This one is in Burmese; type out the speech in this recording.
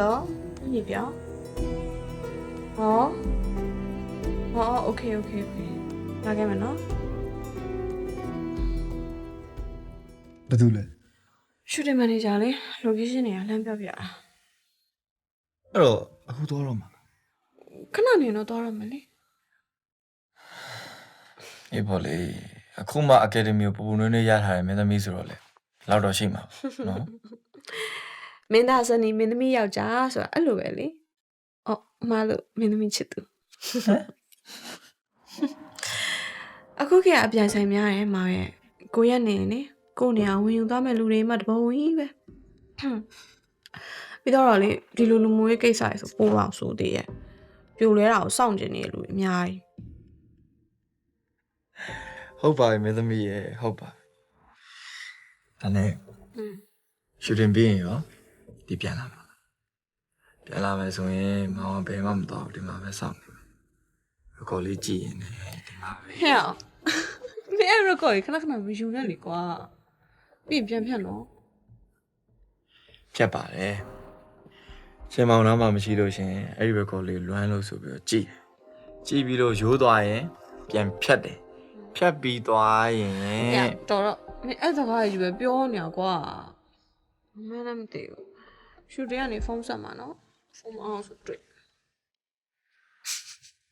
လိုညီပြောဟောဟောโอเคโอเคโอเคလာခဲ့မယ်နော် ဘာတူလဲ ရှူတင်မန်နေဂျာလေ location တွေကလမ်းပြပြတာ အဲ့တော့အခုသွားတော့မှာလား ခဏနေတော့သွားရမယ်လေ အေးပေါ့လေအခုမှအကယ်ဒမီကိုပူပူနွေးနွေးရထားတယ်မင်းသမီးဆိုတော့လေလောက်တော့ရှိမှာပေါ့နော် မင်းသားစနီမင်းသမီးယောက်ျားဆိုတာအဲ့လိုပဲလေအော်အမလို့မင်းသမီးချစ်သူအခုခေတ်ကအပြန်ဆိုင်များတယ်မောင်ရဲ့ကိုရက်နေနေကိုနေအောင်ဝင်ယူသွားမဲ့လူတွေမှတပုံကြီးပဲပြီးတော့လေဒီလိုလူမျိုးရေးကိစ္စတွေဆိုပိုးအောင်ဆိုသေးရဲ့ပြိုလဲတာကိုစောင့်ကျင်နေလူတွေအများကြီးဟုတ်ပါပြီမင်းသမီးရဲ့ဟုတ်ပါဒါနဲ့อืมရှူတင်ပြီးရင်ရော ဒီပြန်လာမှာပြန်လာမယ်ဆိုရင်မောင်ကဘယ်မှမတော့ဘူးဒီမှာပဲစောင့်နေမယ်အကောလေးကြည့်ရင်လည်းဒီမှာပဲဟဲ့အောင်မင်းအဲ့ရကောခဏခဏမယူနဲ့လေကွာပြီးရင်ပြန်ဖြတ်နော်ဖြတ်ပါတယ်ရှင်မောင်နားမှာမရှိလို့ရှရင်အဲ့ဒီဘက်ကောလေးလွမ်းလို့ဆိုပြီးတော့ကြည့်တယ်ကြည့်ပြီးလို့ရိုးသွားရင်ပြန်ဖြတ်တယ်ဖြတ်ပြီးသွားရင်။ညတော်တော့မင်းအဲ့စကားကြီးပဲပြောနေရကွာ။မင်းလည်းမသိဘူး။ ရှူတင်ကနေဖုန်းဆက်မှာနော်။ဖုန်းမအောင်ဆိုတွေ့